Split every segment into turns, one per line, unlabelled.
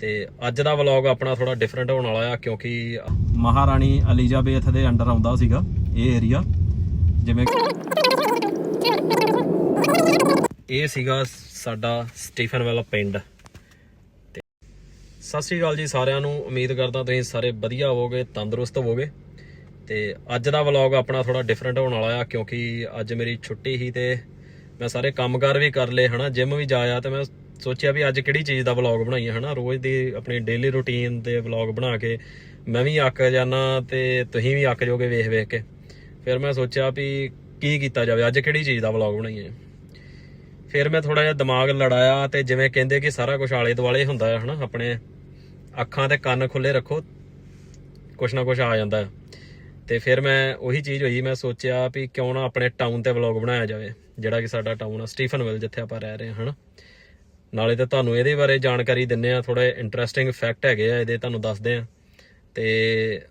ਤੇ ਅੱਜ ਦਾ ਵਲੌਗ ਆਪਣਾ ਥੋੜਾ ਡਿਫਰੈਂਟ ਹੋਣ ਵਾਲਾ ਆ ਕਿਉਂਕਿ ਮਹਾਰਾਣੀ ਐਲਿਜ਼ਾਬੇਥ ਦੇ ਅੰਡਰ ਆਉਂਦਾ ਸੀਗਾ ਇਹ ਏਰੀਆ ਜਿਵੇਂ ਇਹ ਸੀਗਾ ਸਾਡਾ ਸਟੀਫਨਵੈਲ ਪਿੰਡ। ਤੇ ਸਤਿ ਸ਼੍ਰੀ ਅਕਾਲ ਜੀ ਸਾਰਿਆਂ ਨੂੰ ਉਮੀਦ ਕਰਦਾ ਤੁਸੀਂ ਸਾਰੇ ਵਧੀਆ ਹੋਵੋਗੇ ਤੰਦਰੁਸਤ ਹੋਵੋਗੇ। ਤੇ ਅੱਜ ਦਾ ਵਲੌਗ ਆਪਣਾ ਥੋੜਾ ਡਿਫਰੈਂਟ ਹੋਣ ਵਾਲਾ ਆ ਕਿਉਂਕਿ ਅੱਜ ਮੇਰੀ ਛੁੱਟੀ ਸੀ ਤੇ ਮੈਂ ਸਾਰੇ ਕੰਮਕਾਰ ਵੀ ਕਰ ਲਏ ਹਨਾ ਜਿਮ ਵੀ ਜਾਇਆ ਤੇ ਮੈਂ ਸੋਚਿਆ ਵੀ ਅੱਜ ਕਿਹੜੀ ਚੀਜ਼ ਦਾ ਵਲੌਗ ਬਣਾਈਏ, ਹਨਾ? ਰੋਜ਼ ਦੀ ਆਪਣੀ ਡੇਲੀ ਰੁਟੀਨ ਦੇ ਵਲੌਗ ਬਣਾ ਕੇ ਮੈਂ ਵੀ ਅੱਕ ਜਾਣਾ ਤੇ ਤੁਸੀਂ ਵੀ ਅੱਕ ਜਾਓਗੇ ਵੇਖ ਵੇਖ ਕੇ। ਫਿਰ ਮੈਂ ਸੋਚਿਆ ਵੀ ਕੀ ਕੀਤਾ ਜਾਵੇ, ਅੱਜ ਕਿਹੜੀ ਚੀਜ਼ ਦਾ ਵਲੌਗ ਬਣਾਈਏ? ਫਿਰ ਮੈਂ ਥੋੜਾ ਜਿਹਾ ਦਿਮਾਗ ਲੜਾਇਆ ਤੇ ਜਿਵੇਂ ਕਹਿੰਦੇ ਕਿ ਸਾਰਾ ਕੁਝ ਆਲੇ ਦੁਆਲੇ ਹੁੰਦਾ ਹੈ, ਹਨਾ? ਆਪਣੇ ਅੱਖਾਂ ਤੇ ਕੰਨ ਖੁੱਲੇ ਰੱਖੋ, ਕੁਛ ਨਾ ਕੁਛ ਆ ਜਾਂਦਾ ਹੈ। ਤੇ ਫਿਰ ਮੈਂ ਉਹੀ ਚੀਜ਼ ਹੋਈ, ਮੈਂ ਸੋਚਿਆ ਵੀ ਕਿਉਂ ਨਾ ਆਪਣੇ ਟਾਊਨ ਤੇ ਵਲੌਗ ਬਣਾਇਆ ਜਾਵੇ, ਜਿਹੜਾ ਕਿ ਸਾਡਾ ਟਾਊਨ ਆ, ਸਟੀਫਨਵਿਲ ਜਿੱਥੇ ਆਪਾਂ ਰਹਿ ਰਹੇ ਹਾਂ, ਹਨਾ? ਨਾਲੇ ਤਾਂ ਤੁਹਾਨੂੰ ਇਹਦੇ ਬਾਰੇ ਜਾਣਕਾਰੀ ਦਿੰਨੇ ਆ ਥੋੜੇ ਇੰਟਰਸਟਿੰਗ ਫੈਕਟ ਹੈਗੇ ਆ, ਇਹਦੇ ਤੁਹਾਨੂੰ ਦੱਸਦੇ ਆ। ਤੇ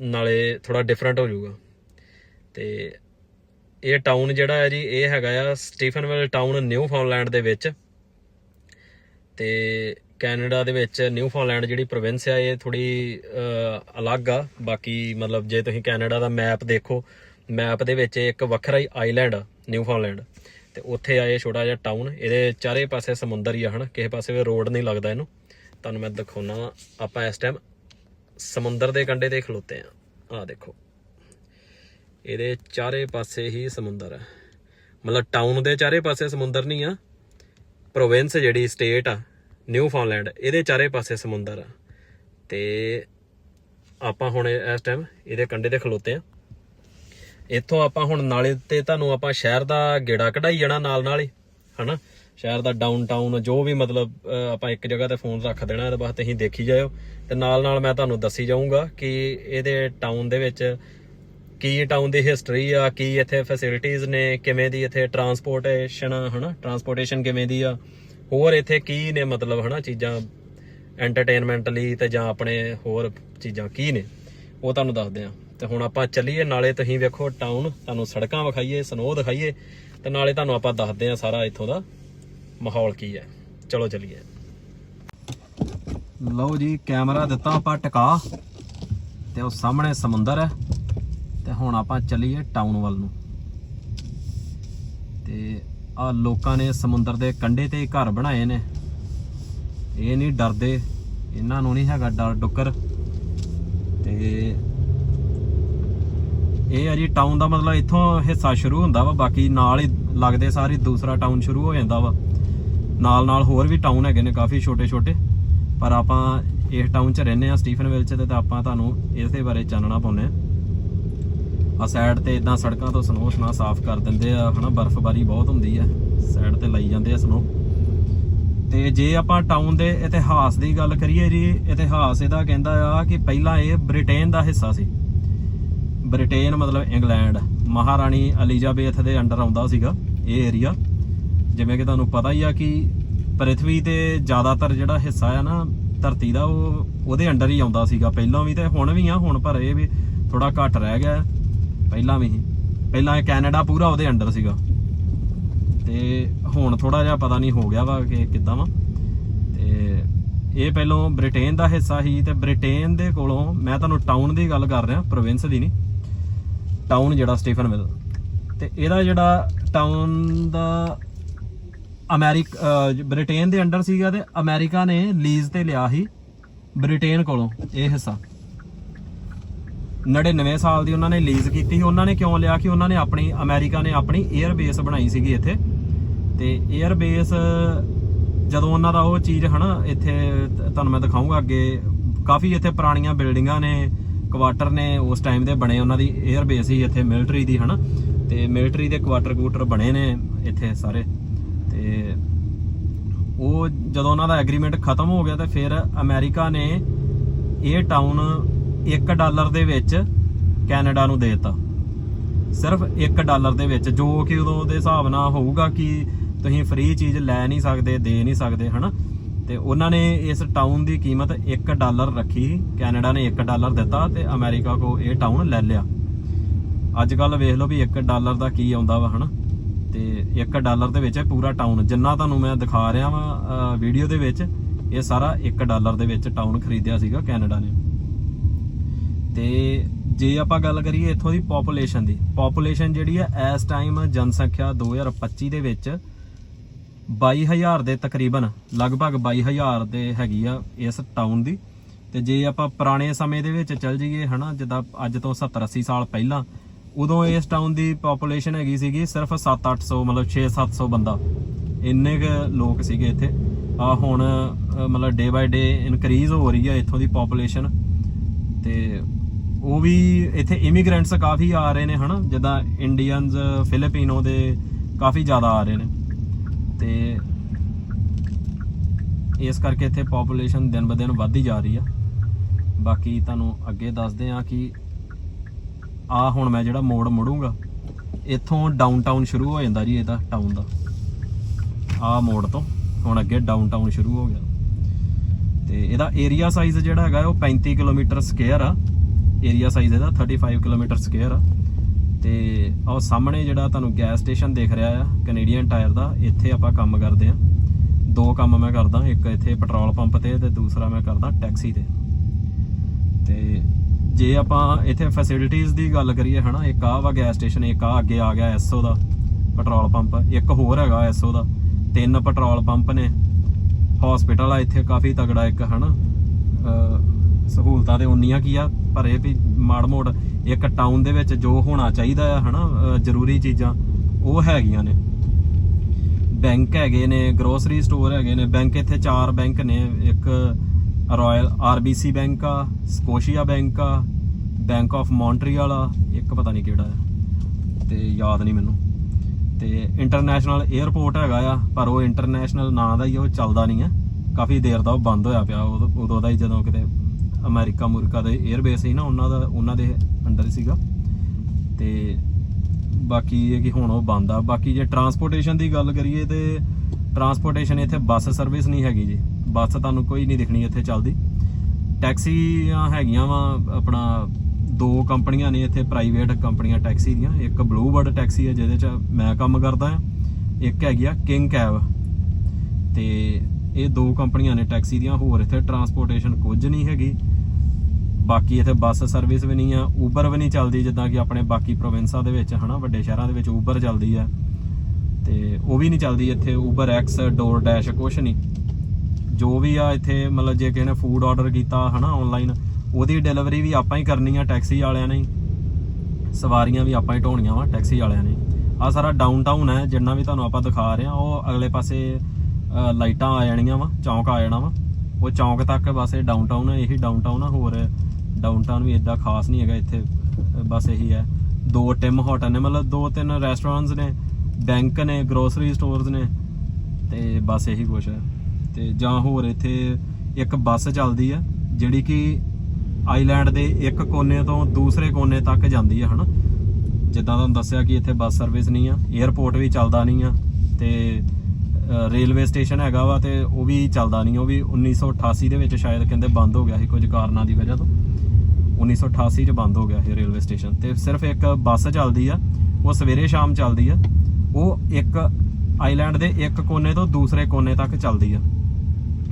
ਨਾਲੇ ਥੋੜਾ ਡਿਫਰੈਂਟ ਹੋ ਜਾਊਗਾ। ਤੇ ਇਹ ਟਾਊਨ ਜਿਹੜਾ ਹੈ ਜੀ, ਇਹ ਹੈਗਾ ਆ ਸਟੀਫਨਵਿਲ ਟਾਊਨ ਨਿਊ ਫਾਊਂਡਲੈਂਡ ਦੇ ਵਿੱਚ। ਤੇ ਕੈਨੇਡਾ ਦੇ ਵਿੱਚ ਨਿਊ ਫਾਊਂਡਲੈਂਡ ਜਿਹੜੀ ਪ੍ਰੋਵਿੰਸ ਆ, ਇਹ ਥੋੜੀ ਅਲੱਗ ਆ। ਬਾਕੀ ਮਤਲਬ ਜੇ ਤੁਸੀਂ ਕੈਨੇਡਾ ਦਾ ਮੈਪ ਦੇਖੋ ਮੈਪ ਦੇ ਵਿੱਚ ਇੱਕ ਵੱਖਰਾ ਹੀ ਆਈਲੈਂਡ ਆ ਨਿਊ ਫਾਊਂਡਲੈਂਡ ਤੇ ਉੱਥੇ ਆਏ ਛੋਟਾ ਜਿਹਾ ਟਾਊਨ ਇਹਦੇ ਚਾਰੇ ਪਾਸੇ ਸਮੁੰਦਰ ਹੀ ਆ ਹਨ, ਕਿਸੇ ਪਾਸੇ ਵੀ ਰੋਡ ਨਹੀਂ ਲੱਗਦਾ ਇਹਨੂੰ। ਤੁਹਾਨੂੰ ਮੈਂ ਦਿਖਾਉਣਾ ਆਪਾਂ ਇਸ ਟਾਈਮ ਸਮੁੰਦਰ ਦੇ ਕੰਢੇ ਤੇ ਖਲੋਤੇ ਆ ਆ ਦੇਖੋ। ਇਹਦੇ ਚਾਰੇ ਪਾਸੇ ਹੀ ਸਮੁੰਦਰ ਹੈ ਮਤਲਬ ਟਾਊਨ ਦੇ ਚਾਰੇ ਪਾਸੇ ਸਮੁੰਦਰ ਨਹੀਂ ਆ ਪ੍ਰੋਵਿੰਸ ਜਿਹੜੀ ਸਟੇਟ ਆ ਨਿਊ ਫਾਊਂਡਲੈਂਡ ਇਹਦੇ ਚਾਰੇ ਪਾਸੇ ਸਮੁੰਦਰ ਆ। ਤੇ ਆਪਾਂ ਹੁਣ ਇਸ ਟਾਈਮ ਇਹਦੇ ਕੰਢੇ ਤੇ ਖਲੋਤੇ ਆ ਇੱਥੋਂ ਆਪਾਂ ਹੁਣ ਨਾਲੇ ਤੇ ਤੁਹਾਨੂੰ ਆਪਾਂ ਸ਼ਹਿਰ ਦਾ ਗੇੜਾ ਕਢਾਈ ਜਾਣਾ ਨਾਲ ਨਾਲ ਹੀ, ਹਨਾ? ਸ਼ਹਿਰ ਦਾ ਡਾਊਨਟਾਊਨ ਜੋ ਵੀ ਮਤਲਬ ਆਪਾਂ ਇੱਕ ਜਗ੍ਹਾ ਤੇ ਫੋਨ ਰੱਖ ਦੇਣਾ, ਇਹਦੇ ਬਸ ਤੁਸੀਂ ਦੇਖੀ ਜਾਇਓ। ਤੇ ਨਾਲ ਨਾਲ ਮੈਂ ਤੁਹਾਨੂੰ ਦੱਸੀ ਜਾਊਂਗਾ ਕਿ ਇਹਦੇ ਟਾਊਨ ਦੇ ਵਿੱਚ ਕੀ ਟਾਊਨ ਦੀ ਹਿਸਟਰੀ ਆ, ਕੀ ਇੱਥੇ ਫੈਸਿਲਿਟੀਆਂ ਨੇ, ਕਿਵੇਂ ਦੀ ਇੱਥੇ ਟਰਾਂਸਪੋਰਟੇਸ਼ਨ ਹਨਾ? ਟਰਾਂਸਪੋਰਟੇਸ਼ਨ ਕਿਵੇਂ ਦੀ ਆ? ਹੋਰ ਇੱਥੇ ਕੀ ਨੇ ਮਤਲਬ, ਹਨਾ? ਚੀਜ਼ਾਂ ਐਂਟਰਟੇਨਮੈਂਟ ਲਈ ਤੇ ਜਾਂ ਆਪਣੇ ਹੋਰ ਚੀਜ਼ਾਂ ਕੀ ਨੇ? ਉਹ ਤੁਹਾਨੂੰ ਦੱਸਦੇ ਆ। ਤੇ ਹੁਣ ਆਪਾਂ ਚੱਲੀਏ, ਨਾਲੇ ਤੁਸੀਂ ਵੇਖੋ ਟਾਊਨ ਤੁਹਾਨੂੰ ਸੜਕਾਂ ਵਿਖਾਈਏ ਸਨੋ ਦਿਖਾਈਏ, ਤੇ ਨਾਲੇ ਤੁਹਾਨੂੰ ਆਪਾਂ ਦੱਸਦੇ ਆ ਸਾਰਾ ਇੱਥੋਂ ਦਾ ਮਾਹੌਲ ਕੀ ਹੈ। ਚਲੋ ਚੱਲੀਏ। ਲਓ ਜੀ, ਕੈਮਰਾ ਦਿੱਤਾ ਆਪਾਂ ਟਿਕਾ, ਤੇ ਉਹ ਸਾਹਮਣੇ ਸਮੁੰਦਰ ਹੈ, ਤੇ ਹੁਣ ਆਪਾਂ ਚੱਲੀਏ ਟਾਊਨ ਵੱਲ ਨੂੰ। ਤੇ ਆ ਲੋਕਾਂ ਨੇ ਸਮੁੰਦਰ ਦੇ ਕੰਢੇ ਤੇ ਘਰ ਬਣਾਏ ਨੇ। ਇਹ ਨਹੀਂ ਡਰਦੇ, ਇਹਨਾਂ ਨੂੰ ਨਹੀਂ ਹੈਗਾ ਡਰ, ਡੁੱਕਰ। ਤੇ ਇਹ ਆ ਜੀ ਟਾਊਨ ਦਾ ਮਤਲਬ ਇੱਥੋਂ ਹਿੱਸਾ ਸ਼ੁਰੂ ਹੁੰਦਾ ਵਾ, ਬਾਕੀ ਨਾਲ ਹੀ ਲੱਗਦੇ ਸਾਰੇ, ਦੂਸਰਾ ਟਾਊਨ ਸ਼ੁਰੂ ਹੋ ਜਾਂਦਾ ਵਾ। ਨਾਲ ਨਾਲ ਹੋਰ ਵੀ ਟਾਊਨ ਹੈਗੇ ਨੇ, ਕਾਫੀ ਛੋਟੇ ਛੋਟੇ ਪਰ ਆਪਾਂ ਇਸ ਟਾਊਨ 'ਚ ਰਹਿੰਦੇ ਆ ਸਟੀਫਨਵਿਲ 'ਚ, ਤੇ ਆਪਾਂ ਤੁਹਾਨੂੰ ਇਸੇ ਬਾਰੇ ਚਾਨਣਾ ਪਾਉਂਦੇ ਆ ਆ ਸਾਈਡ ਤੇ ਇਦਾਂ ਸੜਕਾਂ ਤੋਂ ਸਨੋ ਸਨਾ ਸਾਫ਼ ਕਰ ਦਿੰਦੇ ਆ, ਹਨਾ, ਬਰਫ਼ਬਾਰੀ ਬਹੁਤ ਹੁੰਦੀ ਆ। ਸਾਈਡ ਤੇ ਲਈ ਜਾਂਦੇ ਆ ਸਨੋ ਤੇ ਜੇ ਆਪਾਂ ਟਾਊਨ ਦੇ ਇਤਿਹਾਸ ਦੀ ਗੱਲ ਕਰੀਏ ਜੀ, ਇਤਿਹਾਸ ਇਹਦਾ ਕਹਿੰਦਾ ਆ ਕਿ ਪਹਿਲਾਂ ਇਹ ਬ੍ਰਿਟੇਨ ਦਾ ਹਿੱਸਾ ਸੀ। ਬ੍ਰਿਟੇਨ, ਮਤਲਬ ਇੰਗਲੈਂਡ, ਮਹਾਰਾਣੀ ਐਲਿਜ਼ਾਬੇਥ ਦੇ ਅੰਡਰ ਆਉਂਦਾ ਸੀਗਾ ਇਹ ਏਰੀਆ ਜਿਵੇਂ ਕਿ ਤੁਹਾਨੂੰ ਪਤਾ ਹੀ ਆ ਕਿ ਪ੍ਰithvi ਤੇ ਜ਼ਿਆਦਾਤਰ ਜਿਹੜਾ ਹਿੱਸਾ ਆ ਨਾ, ਧਰਤੀ ਦਾ, ਉਹ ਉਹਦੇ ਅੰਡਰ ਹੀ ਆਉਂਦਾ ਸੀਗਾ। ਪਹਿਲਾਂ ਵੀ ਤੇ ਹੁਣ ਵੀ ਆ, ਹੁਣ ਪਰ ਇਹ ਵੀ ਥੋੜਾ ਘੱਟ ਰਹਿ ਗਿਆ। ਪਹਿਲਾਂ ਵੀ ਸੀ। ਪਹਿਲਾਂ ਇਹ ਕੈਨੇਡਾ ਪੂਰਾ ਉਹਦੇ ਅੰਡਰ ਸੀਗਾ। ਤੇ ਹੁਣ ਥੋੜਾ ਜਿਹਾ ਪਤਾ ਨਹੀਂ ਹੋ ਗਿਆ ਵਾ ਕਿ ਕਿੱਦਾਂ ਵਾ। ਤੇ ਇਹ ਪਹਿਲਾਂ ਬ੍ਰਿਟੇਨ ਦਾ ਹਿੱਸਾ ਸੀ ਤੇ ਬ੍ਰਿਟੇਨ ਦੇ ਕੋਲੋਂ, ਮੈਂ ਤੁਹਾਨੂੰ ਟਾਊਨ ਦੀ ਗੱਲ ਕਰ ਰਿਹਾ, ਪ੍ਰੋਵਿੰਸ ਦੀ ਨਹੀਂ। ਟਾਊਨ ਜਿਹੜਾ ਸਟੀਫਨ ਸਟੀਫਨਵਿਲ ਤੇ ਇਹਦਾ ਜਿਹੜਾ ਟਾਊਨ ਦਾ ਅਮਰੀਕ ਬ੍ਰਿਟੇਨ ਦੇ ਅੰਡਰ ਸੀਗਾ ਤੇ ਅਮਰੀਕਾ ਨੇ ਲੀਜ਼ ਤੇ ਲਿਆ ਸੀ ਬ੍ਰਿਟੇਨ ਕੋਲੋਂ ਇਹ ਹਿੱਸਾ। 99 ਸਾਲ ਦੀ ਉਹਨਾਂ ਨੇ ਲੀਜ਼ ਕੀਤੀ ਸੀ। ਉਹਨਾਂ ਨੇ ਕਿਉਂ ਲਿਆ? ਕਿ ਉਹਨਾਂ ਨੇ ਆਪਣੀ ਅਮਰੀਕਾ ਨੇ ਆਪਣੀ 에ਅਰ ਬੇਸ ਬਣਾਈ ਸੀਗੀ ਇੱਥੇ। ਤੇ 에ਅਰ ਬੇਸ ਜਦੋਂ ਉਹਨਾਂ ਦਾ ਉਹ ਚੀਜ਼ ਹਨਾ ਇੱਥੇ ਤੁਹਾਨੂੰ ਮੈਂ ਦਿਖਾਉਂਗਾ ਅੱਗੇ। ਕਾਫੀ ਇੱਥੇ ਪੁਰਾਣੀਆਂ ਬਿਲਡਿੰਗਾਂ ਨੇ। ਕੁਆਟਰ ਨੇ ਉਸ ਟਾਈਮ ਦੇ ਬਣੇ ਉਹਨਾਂ ਦੀ 에ਅਰ ਬੇਸ ਸੀ ਇੱਥੇ ਮਿਲਟਰੀ ਦੀ, ਹਨਾ? ਤੇ ਮਿਲਟਰੀ ਦੇ ਕੁਆਟਰ ਕੁਆਟਰ ਬਣੇ ਨੇ ਇੱਥੇ ਸਾਰੇ। ਤੇ ਉਹ ਜਦੋਂ ਉਹਨਾਂ ਦਾ ਐਗਰੀਮੈਂਟ ਖਤਮ ਹੋ ਗਿਆ ਤੇ ਫਿਰ ਅਮਰੀਕਾ ਨੇ ਇਹ ਟਾਊਨ 1 ਡਾਲਰ ਦੇ ਵਿੱਚ ਕੈਨੇਡਾ ਨੂੰ ਦੇ ਦਿੱਤਾ। ਸਿਰਫ 1 ਡਾਲਰ ਦੇ ਵਿੱਚ, ਜੋ ਕਿ ਉਦੋਂ ਦੇ ਹਿਸਾਬ ਨਾਲ ਹੋਊਗਾ ਕਿ ਤੁਸੀਂ ਫ੍ਰੀ ਚੀਜ਼ ਲੈ ਨਹੀਂ ਸਕਦੇ, ਦੇ ਨਹੀਂ ਸਕਦੇ, ਹਨਾ? ਤੇ ਉਹਨਾਂ ਨੇ ਇਸ ਟਾਊਨ ਦੀ ਕੀਮਤ 1 ਡਾਲਰ ਰੱਖੀ, ਕੈਨੇਡਾ ਨੇ 1 ਡਾਲਰ ਦਿੱਤਾ ਤੇ ਅਮਰੀਕਾ ਕੋ ਇਹ ਟਾਊਨ ਲੈ ਲਿਆ। ਅੱਜ ਕੱਲ ਵੇਖ ਲਓ ਵੀ 1 ਡਾਲਰ ਦਾ ਕੀ ਆਉਂਦਾ ਵਾ, ਹਨਾ? ਤੇ 1 ਡਾਲਰ ਦੇ ਵਿੱਚ ਪੂਰਾ ਟਾਊਨ ਜਿੰਨਾ ਤੁਹਾਨੂੰ ਮੈਂ ਦਿਖਾ ਰਿਹਾ ਵਾਂ ਵੀਡੀਓ ਦੇ ਵਿੱਚ, ਇਹ ਸਾਰਾ 1 ਡਾਲਰ ਦੇ ਵਿੱਚ ਟਾਊਨ ਖਰੀਦਿਆ ਸੀਗਾ ਕੈਨੇਡਾ ਨੇ। ਤੇ ਜੇ ਆਪਾਂ ਗੱਲ ਕਰੀਏ ਇੱਥੋਂ ਦੀ ਪੋਪੂਲੇਸ਼ਨ ਦੀ ਪੋਪੂਲੇਸ਼ਨ ਜਿਹੜੀ ਹੈ ਇਸ ਟਾਈਮ ਜਨਸੰਖਿਆ 2025 ਦੇ ਵਿੱਚ 22000 ਦੇ ਤਕਰੀਬਨ, ਲਗਭਗ 22000 ਦੇ ਹੈਗੀ ਆ ਇਸ ਟਾਊਨ ਦੀ। ਤੇ ਜੇ ਆਪਾਂ ਪੁਰਾਣੇ ਸਮੇਂ ਦੇ ਵਿੱਚ ਚੱਲ ਜਾਈਏ, ਹਨਾ, ਜਿੱਦਾਂ ਅੱਜ ਤੋਂ 70 80 ਸਾਲ ਪਹਿਲਾਂ, ਉਦੋਂ ਇਸ ਟਾਊਨ ਦੀ ਪੋਪੂਲੇਸ਼ਨ ਹੈਗੀ ਸੀਗੀ ਸਿਰਫ 7-800 ਮਤਲਬ 6-700 ਬੰਦਾ। ਇੰਨੇ ਕੁ ਲੋਕ ਸੀਗੇ ਇੱਥੇ। ਆ ਹੁਣ ਮਤਲਬ ਡੇ ਬਾਈ ਡੇ ਇਨਕਰੀਜ਼ ਹੋ ਰਹੀ ਹੈ ਇੱਥੋਂ ਦੀ ਪੋਪੂਲੇਸ਼ਨ ਤੇ ਉਹ ਵੀ ਇੱਥੇ ਇਮੀਗ੍ਰੈਂਟਸ ਕਾਫੀ ਆ ਰਹੇ ਨੇ, ਹਨਾ, ਜਿੱਦਾਂ ਇੰਡੀਅਨਸ ਫਿਲੀਪੀਨੋ ਦੇ ਕਾਫੀ ਜ਼ਿਆਦਾ ਆ ਰਹੇ ਨੇ। ਤੇ ਇਸ ਕਰਕੇ ਇੱਥੇ ਪੋਪੂਲੇਸ਼ਨ ਦਿਨ ਬ ਦਿਨ ਵੱਧਦੀ ਜਾ ਰਹੀ ਆ। ਬਾਕੀ ਤੁਹਾਨੂੰ ਅੱਗੇ ਦੱਸਦੇ ਆ ਕਿ ਆ ਹੁਣ ਮੈਂ ਜਿਹੜਾ ਮੋੜ ਮੁੜੂੰਗਾ, ਇੱਥੋਂ ਡਾਊਨਟਾਊਨ ਸ਼ੁਰੂ ਹੋ ਜਾਂਦਾ ਜੀ ਇਹਦਾ ਟਾਊਨ ਦਾ। ਆ ਮੋੜ ਤੋਂ ਹੁਣ ਅੱਗੇ ਡਾਊਨਟਾਊਨ ਸ਼ੁਰੂ ਹੋ ਗਿਆ। ਤੇ ਇਹਦਾ ਏਰੀਆ ਸਾਈਜ਼ ਜਿਹੜਾ ਹੈਗਾ ਉਹ 35 ਕਿਲੋਮੀਟਰ ਸਕੁਅਰ ਆ। ਏਰੀਆ ਸਾਈਜ਼ ਇਹਦਾ 35 ਕਿਲੋਮੀਟਰ ਸਕੁਅਰ ਆ। ਤੇ ਆਹ ਸਾਹਮਣੇ ਜਿਹੜਾ ਤੁਹਾਨੂੰ ਗੈਸ ਸਟੇਸ਼ਨ ਦਿਖ ਰਿਹਾ ਆ ਕੈਨੇਡੀਅਨ ਟਾਇਰ ਦਾ, ਇੱਥੇ ਆਪਾਂ ਕੰਮ ਕਰਦੇ ਆ ਦੋ ਕੰਮ ਮੈਂ ਕਰਦਾ, ਇੱਕ ਇੱਥੇ ਪੈਟਰੋਲ ਪੰਪ ਤੇ ਤੇ ਦੂਸਰਾ ਮੈਂ ਕਰਦਾ ਟੈਕਸੀ ਤੇ। ਤੇ ਜੇ ਆਪਾਂ ਇੱਥੇ ਫੈਸਿਲਿਟੀਆਂ ਦੀ ਗੱਲ ਕਰੀਏ, ਹਨਾ, ਇੱਕ ਆ ਵਾ ਗੈਸ ਸਟੇਸ਼ਨ ਇੱਕ ਆ ਅੱਗੇ ਆ ਗਿਆ ਐਸਓ ਦਾ ਪੈਟਰੋਲ ਪੰਪ ਇੱਕ ਹੋਰ ਹੈਗਾ ਐਸਓ ਦਾ, ਤਿੰਨ ਪੈਟਰੋਲ ਪੰਪ ਨੇ। ਹਸਪੀਟਲ ਆ ਇੱਥੇ ਕਾਫੀ ਤਗੜਾ ਇੱਕ, ਹਨਾ, ਅਹ ਸਹੂਲਤਾਂ ਤੇ ਉਨੀਆਂ ਕੀ ਆ, ਪਰ ਇਹ ਵੀ ਮਾੜ ਮੋੜ, ਇੱਕ ਟਾਊਨ ਦੇ ਵਿੱਚ ਜੋ ਹੋਣਾ ਚਾਹੀਦਾ ਆ, ਹਨਾ, ਅਹ, ਜ਼ਰੂਰੀ ਚੀਜ਼ਾਂ, ਉਹ ਹੈਗੀਆਂ ਨੇ। ਬੈਂਕ ਹੈਗੇ ਨੇ ਗਰੋਸਰੀ ਸਟੋਰ ਹੈਗੇ ਨੇ, ਬੈਂਕ ਇੱਥੇ ਚਾਰ ਬੈਂਕ ਨੇ, ਇੱਕ ਰਾਇਲ ਆਰਬੀਸੀ ਬੈਂਕ ਆ ਸਕੋਸ਼ੀਆ ਬੈਂਕ ਆ ਬੈਂਕ ਆਫ ਮੌਂਟਰੀਅਲ ਆ, ਇੱਕ ਪਤਾ ਨਹੀਂ ਕਿਹੜਾ ਆ, ਤੇ ਯਾਦ ਨਹੀਂ ਮੈਨੂੰ। ਤੇ ਇੰਟਰਨੈਸ਼ਨਲ 에ਅਰਪੋਰਟ ਹੈਗਾ ਆ, ਪਰ ਉਹ ਇੰਟਰਨੈਸ਼ਨਲ ਨਾਂ ਦਾ ਹੀ ਉਹ ਚੱਲਦਾ ਨਹੀਂ ਆ। ਕਾਫੀ ਦੇਰ ਦਾ ਉਹ ਬੰਦ ਹੋਇਆ ਪਿਆ, ਉਦੋਂ ਉਦੋਂ ਦਾ ਹੀ ਜਦੋਂ ਕਿਤੇ ਅਮਰੀਕਾ ਮੁਰਕਾ ਦੇ 에ਅਰਬੇਸ ਸੀ ਨਾ, ਉਹਨਾਂ ਦਾ, ਉਹਨਾਂ ਦੇ ਅੰਡਰ ਸੀਗਾ। ਤੇ ਬਾਕੀ ਇਹ ਕਿ ਹੁਣ ਉਹ ਬੰਦ ਆ। ਬਾਕੀ ਜੇ ਟਰਾਂਸਪੋਰਟੇਸ਼ਨ ਦੀ ਗੱਲ ਕਰੀਏ ਤੇ ਟਰਾਂਸਪੋਰਟੇਸ਼ਨ ਇੱਥੇ ਬੱਸ ਸਰਵਿਸ ਨਹੀਂ ਹੈਗੀ ਜੀ। ਬੱਸ ਤੁਹਾਨੂੰ ਕੋਈ ਨਹੀਂ ਦਿਖਣੀ ਇੱਥੇ ਚੱਲਦੀ। ਟੈਕਸੀਆਂ ਹੈਗੀਆਂ ਵਾ, ਆਪਣਾ ਦੋ ਕੰਪਨੀਆਂ ਨੇ ਇੱਥੇ ਪ੍ਰਾਈਵੇਟ ਕੰਪਨੀਆਂ ਟੈਕਸੀ ਦੀਆਂ। ਇੱਕ ਬਲੂਬਰਡ ਟੈਕਸੀ ਹੈ ਜਿਹਦੇ 'ਚ ਮੈਂ ਕੰਮ ਕਰਦਾ ਹਾਂ ਇੱਕ ਹੈਗੀ ਆ ਕਿੰਗ ਕੈਬ ਤੇ ਇਹ ਦੋ ਕੰਪਨੀਆਂ ਨੇ ਟੈਕਸੀ ਦੀਆਂ। ਹੋਰ ਇੱਥੇ ਟਰਾਂਸਪੋਰਟੇਸ਼ਨ ਕੁਝ ਨਹੀਂ ਹੈਗੀ। ਬਾਕੀ ਇੱਥੇ ਬੱਸ ਸਰਵਿਸ ਵੀ ਨਹੀਂ ਆ ਉਬਰ ਵੀ ਨਹੀਂ ਚੱਲਦੀ ਜਿੱਦਾਂ ਕਿ ਆਪਣੇ ਬਾਕੀ ਪ੍ਰੋਵਿੰਸਾਂ ਦੇ ਵਿੱਚ, ਹਨਾ, ਵੱਡੇ ਸ਼ਹਿਰਾਂ ਦੇ ਵਿੱਚ ਉਬਰ ਚੱਲਦੀ ਆ। ਤੇ ਉਹ ਵੀ ਨਹੀਂ ਚੱਲਦੀ ਇੱਥੇ ਉਬਰ ਐਕਸ ਡੋਰ ਡੈਸ਼ ਕੁਛ ਨਹੀਂ। ਜੋ ਵੀ ਆ ਇੱਥੇ, ਮਤਲਬ ਜੇ ਕਿਸੇ ਨੇ ਫੂਡ ਆਰਡਰ ਕੀਤਾ, ਹਨਾ ਆਨਲਾਈਨ ਉਹਦੀ ਡਿਲੀਵਰੀ ਵੀ ਆਪਾਂ ਹੀ ਕਰਨੀ ਆ ਟੈਕਸੀ ਵਾਲਿਆਂ ਨੇ। ਸਵਾਰੀਆਂ ਵੀ ਆਪਾਂ ਹੀ ਢੋਣੀਆਂ ਵਾ ਟੈਕਸੀ ਵਾਲਿਆਂ ਨੇ। ਆ ਸਾਰਾ ਡਾਊਨਟਾਊਨ ਹੈ, ਜਿੰਨਾ ਵੀ ਤੁਹਾਨੂੰ ਆਪਾਂ ਦਿਖਾ ਰਹੇ ਆ, ਉਹ ਅਗਲੇ ਪਾਸੇ ਲਾਈਟਾਂ ਆ ਜਾਣੀਆਂ ਵਾ, ਚੌਂਕ ਆ ਜਾਣਾ ਵਾ। ਉਹ ਚੌਂਕ ਤੱਕ ਬਸ ਇਹ ਡਾਊਨਟਾਊਨ ਹੈ ਇਹੀ ਡਾਊਨਟਾਊਨ ਆ, ਹੋਰ ਡਾਊਨਟਾਊਨ ਵੀ ਇਦਾਂ ਖਾਸ ਨਹੀਂ ਹੈਗਾ, ਇੱਥੇ ਬਸ ਇਹੀ ਹੈ। ਦੋ ਟਿਮ ਹੋਟਲ ਨੇ, ਮਤਲਬ ਦੋ ਤਿੰਨ ਰੈਸਟੋਰੈਂਟਸ ਨੇ ਬੈਂਕ ਨੇ ਗਰੋਸਰੀ ਸਟੋਰਸ ਨੇ, ਤੇ ਬਸ ਇਹੀ ਕੁਛ ਹੈ। ਤੇ ਜਾਂ ਹੋਰ ਇੱਥੇ ਇੱਕ ਬੱਸ ਚੱਲਦੀ ਆ ਜਿਹੜੀ ਕਿ ਆਈਲੈਂਡ ਦੇ ਇੱਕ ਕੋਨੇ ਤੋਂ ਦੂਸਰੇ ਕੋਨੇ ਤੱਕ ਜਾਂਦੀ ਆ ਹਨਾ? ਜਿੱਦਾਂ ਤੁਹਾਨੂੰ ਦੱਸਿਆ ਕਿ ਇੱਥੇ ਬੱਸ ਸਰਵਿਸ ਨਹੀਂ ਆ 에ਅਰਪੋਰਟ ਵੀ ਚੱਲਦਾ ਨਹੀਂ ਆ, ਤੇ ਰੇਲਵੇ ਸਟੇਸ਼ਨ ਹੈਗਾ ਵਾ, ਤੇ ਉਹ ਵੀ ਚੱਲਦਾ ਨਹੀਂ, ਉਹ ਵੀ 1988 ਦੇ ਵਿੱਚ ਸ਼ਾਇਦ ਕਹਿੰਦੇ ਬੰਦ ਹੋ ਗਿਆ ਸੀ ਕੁਝ ਕਾਰਨਾਂ ਦੀ ਵਜ੍ਹਾ ਤੋਂ। 1988 ਚ ਬੰਦ ਹੋ ਗਿਆ ਇਹ ਰੇਲਵੇ ਸਟੇਸ਼ਨ ਤੇ ਸਿਰਫ ਇੱਕ ਬੱਸ ਚੱਲਦੀ ਆ, ਉਹ ਸਵੇਰੇ ਸ਼ਾਮ ਚੱਲਦੀ ਆ। ਉਹ ਇੱਕ ਆਈਲੈਂਡ ਦੇ ਇੱਕ ਕੋਨੇ ਤੋਂ ਦੂਸਰੇ ਕੋਨੇ ਤੱਕ ਚੱਲਦੀ ਆ।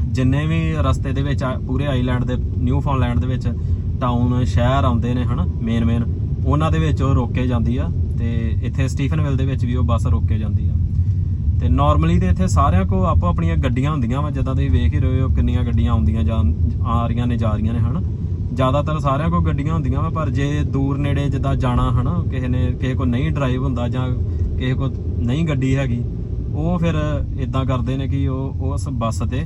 ਜਿੰਨੇ ਵੀ ਰਸਤੇ ਦੇ ਵਿੱਚ ਆ- ਪੂਰੇ ਆਈਲੈਂਡ ਦੇ ਨਿਊ ਨਿਊਫਾਊਂਡਲੈਂਡ ਦੇ ਵਿੱਚ ਟਾਊਨ, ਸ਼ਹਿਰ ਆਉਂਦੇ ਨੇ, ਹਨਾ ਮੇਨ ਮੇਨ ਉਹਨਾਂ ਦੇ ਵਿੱਚ ਉਹ ਰੋਕੇ ਜਾਂਦੀ ਆ ਤੇ ਇੱਥੇ ਸਟੀਫਨਵਿਲ ਦੇ ਵਿੱਚ ਵੀ ਉਹ ਬੱਸ ਰੋਕੇ ਜਾਂਦੀ ਆ। ਤੇ ਨਾਰਮਲੀ ਤੇ ਇੱਥੇ ਸਾਰਿਆਂ ਕੋ ਆਪੋ ਆਪਣੀਆਂ ਗੱਡੀਆਂ ਹੁੰਦੀਆਂ ਵਾ, ਜਿੱਦਾਂ ਤੁਸੀਂ ਵੇਖ ਹੀ ਰਹੇ ਹੋ ਕਿੰਨੀਆਂ ਗੱਡੀਆਂ ਆਉਂਦੀਆਂ ਜਾਂ ਆ ਰਹੀਆਂ ਨੇ, ਜਾ ਰਹੀਆਂ ਨੇ, ਹਨਾ। ਜ਼ਿਆਦਾਤਰ ਸਾਰਿਆਂ ਕੋਲ ਗੱਡੀਆਂ ਹੁੰਦੀਆਂ ਵਾ, ਪਰ ਜੇ ਦੂਰ ਨੇੜੇ ਜਿੱਦਾਂ ਜਾਣਾ ਹਨਾ, ਕਿਸੇ ਨੇ, ਕਿਸੇ ਕੋ ਨਹੀਂ ਡਰਾਈਵ ਹੁੰਦਾ ਜਾਂ ਕਿਸੇ ਕੋ ਨਹੀਂ ਗੱਡੀ ਹੈਗੀ, ਉਹ ਫਿਰ ਇਦਾਂ ਕਰਦੇ ਨੇ ਕਿ ਉਹ, ਉਸ ਬੱਸ ਤੇ,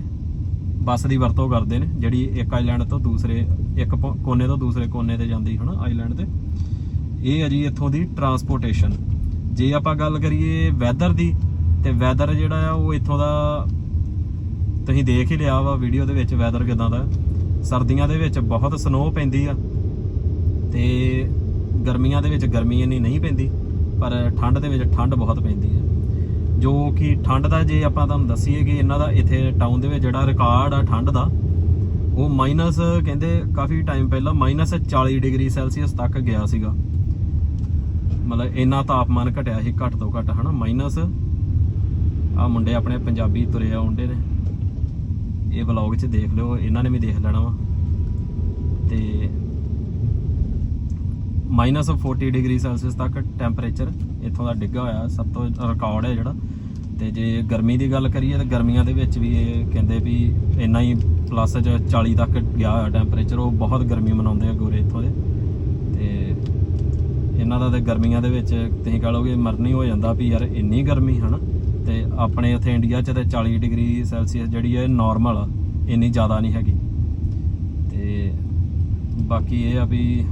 ਬੱਸ ਦੀ ਵਰਤੋਂ ਕਰਦੇ ਨੇ, ਜਿਹੜੀ ਇੱਕ ਆਈਲੈਂਡ ਤੋਂ ਦੂਸਰੇ, ਇੱਕ ਕੋਨੇ ਤੋਂ ਦੂਸਰੇ ਕੋਨੇ ਤੇ ਜਾਂਦੀ ਹਨਾ ਆਈਲੈਂਡ ਤੇ। ਇਹ ਹੈ ਜੀ ਇੱਥੋਂ ਦੀ ਟਰਾਂਸਪੋਰਟੇਸ਼ਨ ਜੇ ਆਪਾਂ ਗੱਲ ਕਰੀਏ ਵੈਦਰ ਦੀ, ਤੇ ਵੈਦਰ ਜਿਹੜਾ ਆ ਉਹ ਇੱਥੋਂ ਦਾ ਤੁਸੀਂ ਦੇਖ ਹੀ ਲਿਆ ਵਾ ਵੀਡੀਓ ਦੇ ਵਿੱਚ ਵੈਦਰ ਕਿਦਾਂ ਦਾ। ਸਰਦੀਆਂ ਦੇ ਵਿੱਚ ਬਹੁਤ ਸਨੋ ਪੈਂਦੀ ਆ ਤੇ ਗਰਮੀਆਂ ਦੇ ਵਿੱਚ ਗਰਮੀ ਇੰਨੀ ਨਹੀਂ ਪੈਂਦੀ, ਪਰ ਠੰਡ ਦੇ ਵਿੱਚ ਠੰਡ ਬਹੁਤ ਪੈਂਦੀ ਹੈ ਜੋ ਕਿ ਠੰਡ ਦਾ ਜੇ ਆਪਾਂ ਤੁਹਾਨੂੰ ਦੱਸੀਏ ਕਿ ਇਹਨਾਂ ਦਾ ਇੱਥੇ ਟਾਊਨ ਦੇ ਵਿੱਚ ਜਿਹੜਾ ਰਿਕਾਰਡ ਆ ਠੰਡ ਦਾ, ਉਹ ਮਾਈਨਸ ਕਹਿੰਦੇ ਕਾਫੀ ਟਾਈਮ ਪਹਿਲਾਂ ਮਾਈਨਸ 40 ਡਿਗਰੀ ਸੈਲਸੀਅਸ ਤੱਕ ਗਿਆ ਸੀਗਾ। ਮਤਲਬ ਇੰਨਾ ਤਾਪਮਾਨ ਘਟਿਆ ਸੀ ਘੱਟ ਤੋਂ ਘੱਟ, ਹਨਾ? ਮਾਈਨਸ ਆ ਮੁੰਡੇ ਆਪਣੇ ਪੰਜਾਬੀ ਤੁਰੇ ਆਉਂਦੇ ਨੇ। ਇਹ ਵਲੌਗ 'ਚ ਦੇਖ ਲਿਓ, ਇਹਨਾਂ ਨੇ ਵੀ ਦੇਖ ਲੈਣਾ ਵਾ। ਤੇ ਮਾਈਨਸ 40 ਡਿਗਰੀ ਸੈਲਸੀਅਸ ਤੱਕ ਟੈਂਪਰੇਚਰ ਇੱਥੋਂ ਦਾ ਡਿੱਗਾ ਹੋਇਆ, ਸਭ ਤੋਂ ਰਿਕਾਰਡ ਹੈ ਜਿਹੜਾ। ਤੇ ਜੇ ਗਰਮੀ ਦੀ ਗੱਲ ਕਰੀਏ, ਤਾਂ ਗਰਮੀਆਂ ਦੇ ਵਿੱਚ ਵੀ ਇਹ ਕਹਿੰਦੇ ਵੀ ਇੰਨਾ ਹੀ ਪਲੱਸ 'ਚ 40 ਤੱਕ ਗਿਆ ਹੋਇਆ ਟੈਂਪਰੇਚਰ ਉਹ ਬਹੁਤ ਗਰਮੀ ਮਨਾਉਂਦੇ ਆ ਗੋਰੇ ਇੱਥੋਂ ਦੇ। ਤੇ ਇਹਨਾਂ ਦਾ ਤਾਂ ਗਰਮੀਆਂ ਦੇ ਵਿੱਚ ਤੁਸੀਂ ਕਹ ਲਓਗੇ ਮਰਨੀ ਹੋ ਜਾਂਦਾ ਵੀ ਯਾਰ ਇੰਨੀ ਗਰਮੀ, ਹਨਾ? ਤੇ ਆਪਣੇ ਉੱਥੇ ਇੰਡੀਆ 'ਚ ਤੇ 40 ਡਿਗਰੀ ਸੈਲਸੀਅਸ ਜਿਹੜੀ ਹੈ ਨਾਰਮਲ ਆ, ਇੰਨੀ ਜ਼ਿਆਦਾ ਨਹੀਂ ਹੈਗੀ। ਤੇ ਬਾਕੀ ਇਹ ਆ ਵੀ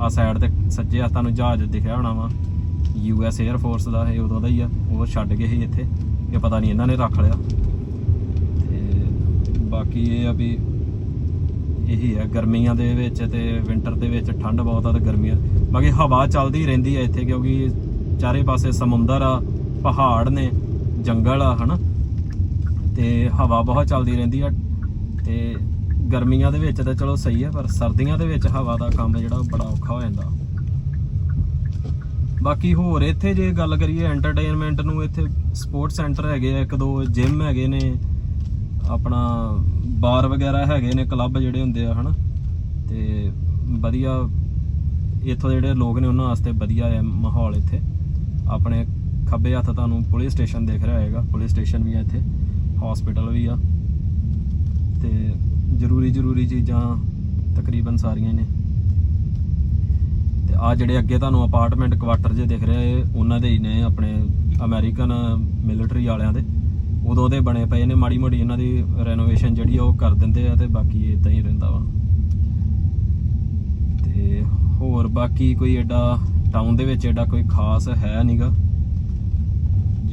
ਆ ਸਾਈਡ ਤੇ ਸੱਜੇ ਹੱਥਾਂ ਨੂੰ ਜਹਾਜ਼ ਦਿਖਿਆ ਹੋਣਾ ਵਾ ਯੂ ਐਸ 에ਅਰ ਫੋਰਸ ਦਾ ਇਹ ਉਦੋਂ ਦਾ ਹੀ ਆ, ਉਹ ਛੱਡ ਗਏ ਸੀ ਇੱਥੇ, ਇਹ ਪਤਾ ਨਹੀਂ ਇਹਨਾਂ ਨੇ ਰੱਖ ਲਿਆ। ਤੇ ਬਾਕੀ ਇਹ ਆ ਵੀ ਇਹੀ ਹੈ ਗਰਮੀਆਂ ਦੇ ਵਿੱਚ ਤੇ ਵਿੰਟਰ ਦੇ ਵਿੱਚ ਠੰਡ ਬਹੁਤ ਆ ਤੇ ਗਰਮੀਆਂ, ਬਾਕੀ ਹਵਾ ਚੱਲਦੀ ਰਹਿੰਦੀ ਆ ਇੱਥੇ ਕਿਉਂਕਿ ਚਾਰੇ ਪਾਸੇ ਸਮੁੰਦਰ ਆ, ਪਹਾੜ ਨੇ ਜੰਗਲ ਆ, ਹਨਾ? ਤੇ ਹਵਾ ਬਹੁਤ ਚੱਲਦੀ ਰਹਿੰਦੀ ਆ ਤੇ ਗਰਮੀਆਂ ਦੇ ਵਿੱਚ ਤਾਂ ਚਲੋ ਸਹੀ ਹੈ ਪਰ ਸਰਦੀਆਂ ਦੇ ਵਿੱਚ ਹਵਾ ਦਾ ਕੰਮ ਜਿਹੜਾ ਬੜਾ ਔਖਾ ਹੋ ਜਾਂਦਾ। ਬਾਕੀ ਹੋਰ ਇੱਥੇ ਜੇ ਗੱਲ ਕਰੀਏ ਐਂਟਰਟੇਨਮੈਂਟ ਨੂੰ, ਇੱਥੇ ਸਪੋਰਟ ਸੈਂਟਰ ਹੈਗੇ ਆ, ਇੱਕ ਦੋ ਜਿਮ ਹੈਗੇ ਨੇ, ਆਪਣਾ ਬਾਰ ਵਗੈਰਾ ਹੈਗੇ ਨੇ ਕਲੱਬ ਜਿਹੜੇ ਹੁੰਦੇ ਆ, ਹਨਾ? ਤੇ ਵਧੀਆ, ਇੱਥੋਂ ਜਿਹੜੇ ਲੋਕ ਨੇ ਉਹਨਾਂ ਵਾਸਤੇ ਵਧੀਆ ਹੈ ਮਾਹੌਲ ਇੱਥੇ। ਆਪਣੇ ਖੱਬੇ ਹੱਥ ਤੁਹਾਨੂੰ ਪੁਲਿਸ ਸਟੇਸ਼ਨ ਦੇਖ ਰਿਹਾ ਹੋਏਗਾ। ਪੁਲਿਸ ਸਟੇਸ਼ਨ ਵੀ ਆ ਇੱਥੇ। ਹਸਪੀਟਲ ਵੀ ਆ। ਤੇ ਜ਼ਰੂਰੀ ਜ਼ਰੂਰੀ ਚੀਜ਼ਾਂ ਤਕਰੀਬਨ ਸਾਰੀਆਂ ਨੇ। ਤੇ ਆ ਜਿਹੜੇ ਅੱਗੇ ਤੁਹਾਨੂੰ ਅਪਾਰਟਮੈਂਟ ਕੁਆਟਰ ਜੇ ਦਿਖ ਰਹੇ, ਇਹ ਉਹਨਾਂ ਦੇ ਹੀ ਨੇ ਆਪਣੇ ਅਮਰੀਕਨ ਮਿਲਟਰੀ ਵਾਲਿਆਂ ਦੇ। ਉਦੋਂ ਦੇ ਬਣੇ ਪਏ ਨੇ, ਮਾੜੀ ਮੋੜੀ ਇਹਨਾਂ ਦੀ ਰੈਨੋਵੇਸ਼ਨ ਜਿਹੜੀ ਆ ਉਹ ਕਰ ਦਿੰਦੇ ਆ ਤੇ ਬਾਕੀ ਇਦਾਂ ਹੀ ਰਹਿੰਦਾ ਵਾ। ਤੇ ਹੋਰ ਬਾਕੀ ਕੋਈ ਐਡਾ ਟਾਊਨ ਦੇ ਵਿੱਚ ਐਡਾ ਕੋਈ ਖਾਸ ਹੈ ਨਹੀਂਗਾ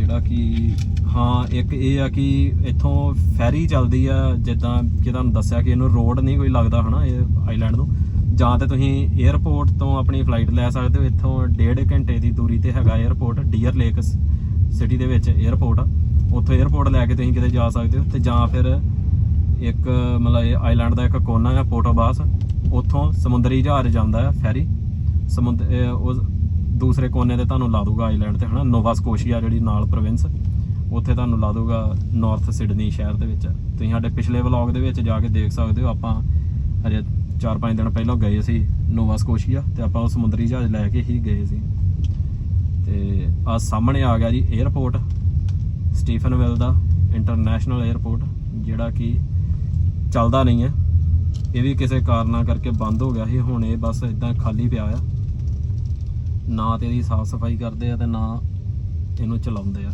ਜਿਹੜਾ ਕਿ, ਹਾਂ, ਇੱਕ ਇਹ ਆ ਕਿ ਇੱਥੋਂ ਫੈਰੀ ਚੱਲਦੀ ਆ, ਜਿੱਦਾਂ ਕਿ ਤੁਹਾਨੂੰ ਦੱਸਿਆ ਕਿ ਇਹਨੂੰ ਰੋਡ ਨਹੀਂ ਕੋਈ ਲੱਗਦਾ ਹਨਾ, ਇਹ ਆਈਲੈਂਡ ਨੂੰ। ਜਾਂ ਤੇ ਤੁਸੀਂ 에어ਪੋਰਟ ਤੋਂ ਆਪਣੀ ਫਲਾਈਟ ਲੈ ਸਕਦੇ ਹੋ, ਇੱਥੋਂ ਡੇਢ ਘੰਟੇ ਦੀ ਦੂਰੀ ਤੇ ਹੈਗਾ 에어ਪੋਰਟ ਡੀਅਰ ਲੇਕ ਸਿਟੀ ਦੇ ਵਿੱਚ 에어ਪੋਰਟ ਉੱਥੋਂ 에어ਪੋਰਟ ਲੈ ਕੇ ਤੁਸੀਂ ਕਿਤੇ ਜਾ ਸਕਦੇ ਹੋ, ਤੇ ਜਾਂ ਫਿਰ ਇੱਕ ਮਤਲਬ ਇਹ ਆਈਲੈਂਡ ਦਾ ਇੱਕ ਕੋਨਾ ਹੈ ਪੋਰਟੋਬਾਸ ਉੱਥੋਂ ਸਮੁੰਦਰੀ ਜਹਾਜ਼ ਜਾਂਦਾ ਹੈ ਫੈਰੀ। ਸਮੁੰਦਰ ਉਹ ਦੂਸਰੇ ਕੋਨੇ ਤੇ ਤੁਹਾਨੂੰ ਲਾ ਦੂਗਾ ਆਈਲੈਂਡ ਤੇ, ਹਨਾ? ਨੋਵਾ ਸਕੋਸ਼ੀਆ ਜਿਹੜੀ ਨਾਲ ਪ੍ਰੋਵਿੰਸ, ਉੱਥੇ ਤੁਹਾਨੂੰ ਲਾ ਦੂਗਾ ਨਾਰਥ ਸਿਡਨੀ ਸ਼ਹਿਰ ਦੇ ਵਿੱਚ। ਤੁਸੀਂ ਸਾਡੇ ਪਿਛਲੇ ਵਲੌਗ ਦੇ ਵਿੱਚ ਜਾ ਕੇ ਦੇਖ ਸਕਦੇ ਹੋ, ਆਪਾਂ ਹਜੇ 4-5 ਦਿਨ ਪਹਿਲਾਂ ਗਏ ਸੀ ਨੋਵਾ ਸਕੋਸ਼ੀਆ ਤੇ ਆਪਾਂ ਉਹ ਸਮੁੰਦਰੀ ਜਹਾਜ਼ ਲੈ ਕੇ ਹੀ ਗਏ ਸੀ। ਤੇ ਆ ਸਾਹਮਣੇ ਆ ਗਿਆ ਜੀ 에ਅਰਪੋਰਟ ਸਟੀਫਨਵਿਲ ਦਾ ਇੰਟਰਨੈਸ਼ਨਲ 에ਅਰਪੋਰਟ ਜਿਹੜਾ ਕਿ ਚੱਲਦਾ ਨਹੀਂ ਹੈ। ਇਹ ਵੀ ਕਿਸੇ ਕਾਰਨਾਂ ਕਰਕੇ ਬੰਦ ਹੋ ਗਿਆ ਸੀ, ਹੁਣ ਇਹ ਬਸ ਇਦਾਂ ਖਾਲੀ ਪਿਆ ਆ। ਨਾ ਤੇ ਇਹਦੀ ਸਾਫ਼ ਸਫ਼ਾਈ ਕਰਦੇ ਆ ਤੇ ਨਾ ਇਹਨੂੰ ਚਲਾਉਂਦੇ ਆ।